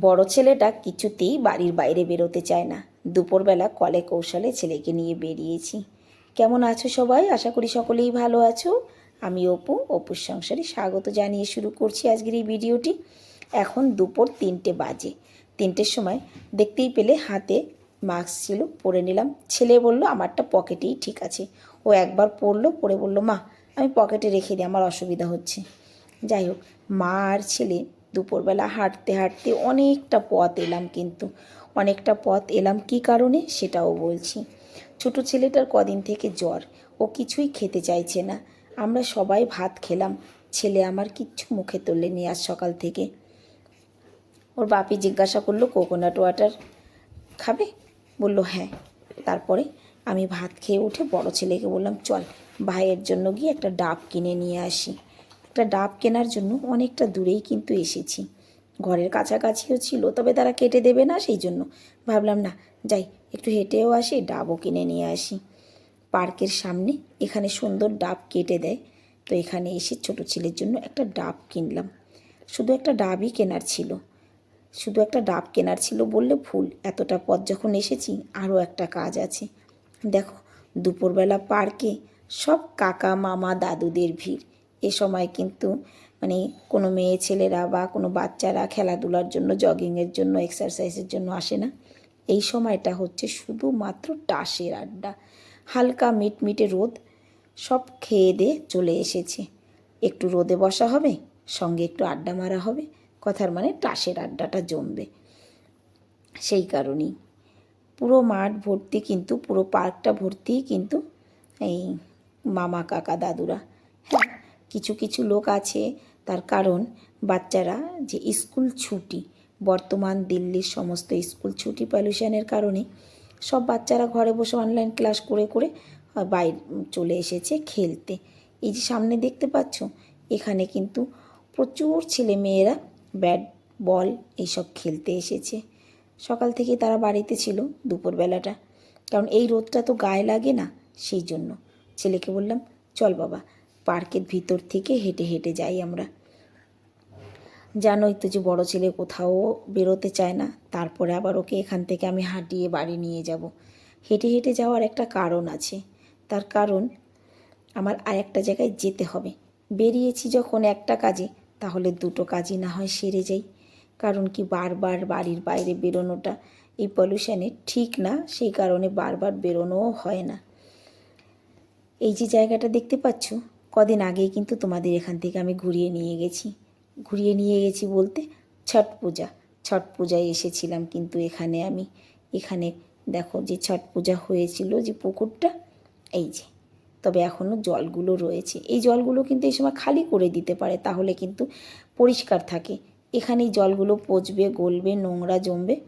বড় ছেলেটা কিছুতেই বাড়ির বাইরে বেরোতে চায় না। দুপুরবেলা কলে কৌশলে ছেলেকে নিয়ে বেরিয়েছি। কেমন আছো সবাই? আশা করি সকলেই ভালো আছো। আমি অপু, অপুর সংসারে স্বাগত জানিয়ে শুরু করছি আজকের এই ভিডিওটি। এখন দুপুর তিনটে বাজে। তিনটের সময় দেখতেই পেলে হাতে মাস্ক ছিল, পরে নিলাম। ছেলে বলল, আমারটা পকেটেই ঠিক আছে। ও একবার পরলো পরে বলল, মা, আমি পকেটে রেখে দিই, আমার অসুবিধা হচ্ছে। যাই হোক, মা আর ছেলে দুপুরবেলা হাঁটতে হাঁটতে অনেকটা পথ এলাম কিন্তু। অনেকটা পথ এলাম কি কারণে সেটাও বলছি। ছোট ছেলেটার কদিন থেকে জ্বর। ও কিছুই খেতে চাইছে না। আমরা সবাই ভাত খেলাম। ছেলে আমার কিচ্ছু মুখে তুললেনি আজ সকাল থেকে। ওর বাপি জিজ্ঞাসা করল কোকোনাট ওয়াটার খাবে? বলল হ্যাঁ। তারপরে আমি ভাত খেয়ে উঠে বড় ছেলেকে বললাম, চল ভাইয়ের জন্য গিয়ে একটা ডাব কিনে নিয়ে আসি। একটা ডাব কেনার জন্য অনেকটা দূরেই কিন্তু এসেছি। ঘরের কাছাকাছিও ছিল, তবে তারা কেটে দেবে না সেই জন্য। ভাবলাম, না, যাই, একটু হেঁটেও আসি, ডাবও কিনে নিয়ে আসি। পার্কের সামনে এখানে সুন্দর ডাব কেটে দেয়। তো এখানে এসে ছোট ছেলের জন্য একটা ডাব কিনলাম। শুধু একটা ডাবই কেনার ছিল। শুধু একটা ডাব কেনার ছিল বললে ভুল। এতটা পথ যখন এসেছি, আরও একটা কাজ আছে। দেখো, দুপুরবেলা পার্কে সব কাকা, মামা, দাদুদের ভিড়। এ সময় কিন্তু মানে কোনো মেয়ে ছেলেরা বা কোনো বাচ্চারা খেলাধুলার জন্য জগিংয়ের জন্য এক্সারসাইজের জন্য আসে না। এই সময়টা হচ্ছে শুধুমাত্র টাসের আড্ডা। হালকা মিটমিটে রোদ, সব খেয়ে দিয়ে চলে এসেছে। একটু রোদে বসা হবে, সঙ্গে একটু আড্ডা মারা হবে, কথার মানে টাসের আড্ডাটা জমবে। সেই কারণেই পুরো মাঠ ভর্তি কিন্তু, পুরো পার্কটা ভর্তি কিন্তু এই মামা, কাকা, দাদুরা কিছু কিছু লোক আছে। তার কারণ, বাচ্চারা যে স্কুল ছুটি, বর্তমান দিল্লির সমস্ত স্কুল ছুটি পলিউশনের কারণে সব বাচ্চারা ঘরে বসে অনলাইন ক্লাস করে করে বাইরে, চলে এসেছে খেলতে। এই যে সামনে দেখতে পাচ্ছ, এখানে কিন্তু প্রচুর ছেলে মেয়েরা ব্যাট বল এইসব খেলতে এসেছে। সকাল থেকে তারা বাড়িতে ছিল দুপুরবেলাটা। কারণ এই রোদটা তো গায়ে লাগে না, সেই জন্য। ছেলেকে বললাম, চল বাবা পার্কের ভিতর থেকে হেঁটে হেঁটে যাই আমরা। জানোই তো যে বড় ছেলে কোথাও বেরোতে চায় না, তারপরে আবার ওকে এখান থেকে আমি হাঁটিয়ে বাড়ি নিয়ে যাব। হেঁটে হেঁটে যাওয়ার একটা কারণ আছে। তার কারণ, আমার আর একটা জায়গায় যেতে হবে। বেরিয়েছি যখন একটা কাজে, তাহলে দুটো কাজই না হয় সেরে যাই। কারণ কি বারবার বাড়ির বাইরে বেরোনোটা এই পলিউশনে ঠিক না, সেই কারণে বারবার বেরোনোও হয় না। এই যে জায়গাটা দেখতে পাচ্ছ কদিন আগেই কিন্তু তোমাদের এখান থেকে আমি ঘুরিয়ে নিয়ে গেছি। ঘুরিয়ে নিয়ে গেছি বলতে ছট পূজা। ছট পূজায় এসেছিলাম কিন্তু এখানে আমি। এখানে দেখো যে ছট পূজা হয়েছিল যে পুকুরটা, এই যে। তবে এখনও জলগুলো রয়েছে। এই জলগুলো কিন্তু এই সময় খালি করে দিতে পারে, তাহলে কিন্তু পরিষ্কার থাকে। এখানেই জলগুলো পচবে, গলবে, নোংরা জমবে,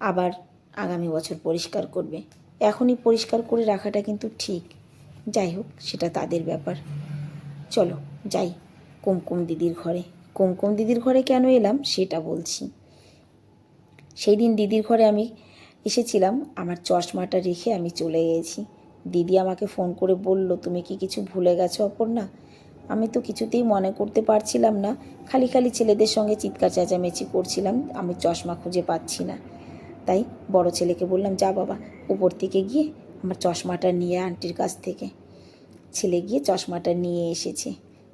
আবার আগামী বছর পরিষ্কার করবে। এখনই পরিষ্কার করে রাখাটা কিন্তু ঠিক। যাই হোক, সেটা তাদের ব্যাপার। চলো, যাই, কুমকুম দিদির ঘরে। কুমকুম দিদির ঘরে কেন এলাম, সেটা বলছি। সেই দিন দিদির ঘরে আমি এসেছিলাম, আমার চশমাটা রেখে আমি চলে গেছি। দিদি আমাকে ফোন করে বলল, তুমি কি কিছু ভুলে গেছো অপর্ণা? আমি তো কিছুতেই মনে করতে পারছিলাম না। খালি খালি ছেলেদের সঙ্গে চিৎকার চেঁচামেচি করছিলাম, আমি চশমা খুঁজে পাচ্ছি না। তাই বড় ছেলেকে বললাম, যা বাবা, উপর থেকে গিয়ে আমার চশমাটা নিয়ে আন্টির কাছ থেকে। ছেলে গিয়ে চশমাটা নিয়ে এসেছে।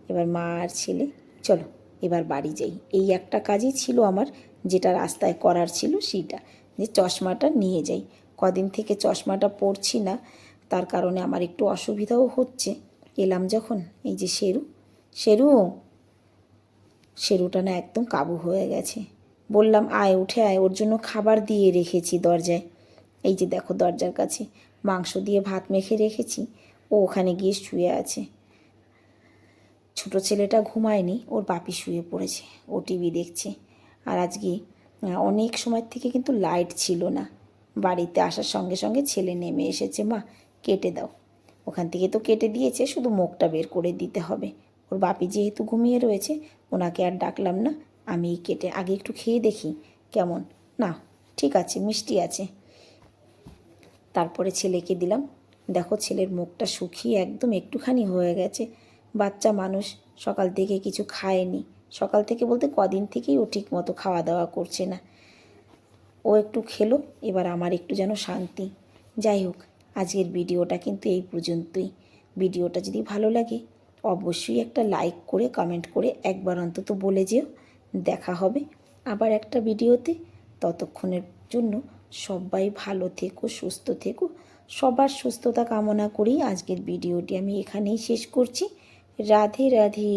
এবার মা আর ছেলে, চলো এবার বাড়ি যাই। এই একটা কাজই ছিল আমার, যেটা রাস্তায় করার ছিল সেইটা, যে চশমাটা নিয়ে যাই। কদিন থেকে চশমাটা পরছি না, তার কারণে আমার একটু অসুবিধাও হচ্ছে। এলাম যখন, এই যে শেরু। শেরু, শেরুটা না একদম কাবু হয়ে গেছে। বললাম, আয়, উঠে আয়, ওর জন্য খাবার দিয়ে রেখেছি দরজায়। এই যে দেখো দরজার কাছে। মাংস দিয়ে ভাত মেখে রেখেছি। ও ওখানে গিয়ে শুয়ে আছে। ছোট ছেলেটা ঘুমায়নি, ওর বাপি শুয়ে পড়েছে, ও টিভি দেখছে। আর আজকে অনেক সময় থেকে কিন্তু লাইট ছিল না। বাড়িতে আসার সঙ্গে সঙ্গে ছেলে নেমে এসেছে, মা, কেটে দাও। ওখান থেকে তো কেটে দিয়েছে, শুধু মুখটা বের করে দিতে হবে। ওর বাপি যেহেতু ঘুমিয়ে রয়েছে, ওনাকে আর ডাকলাম না আমি কেটে, আগে একটু খেয়ে দেখি কেমন। না ঠিক আছে, মিষ্টি আছে। তারপরে ছেলেকে দিলাম। দেখো ছেলের মুখটা শুকিয়ে একদম একটুখানি হয়ে গেছে। বাচ্চা মানুষ, সকাল থেকে কিছু খায়নি। সকাল থেকে বলতে কদিন থেকেই ও ঠিক মতো খাওয়া দাওয়া করছে না। ও একটু খেলো, এবার আমার একটু যেন শান্তি। যাই হোক, আজকের ভিডিওটা কিন্তু এই পর্যন্তই। ভিডিওটা যদি ভালো লাগে, অবশ্যই একটা লাইক করে, কমেন্ট করে একবার অন্তত বলে যেও। দেখা হবে আবার একটা ভিডিওতে। ততক্ষণের জন্য সবাই ভালো থেকো, সুস্থ থেকো। সবার সুস্থতা কামনা করেই আজকের ভিডিওটি আমি এখানেই শেষ করছি। রাধে রাধে।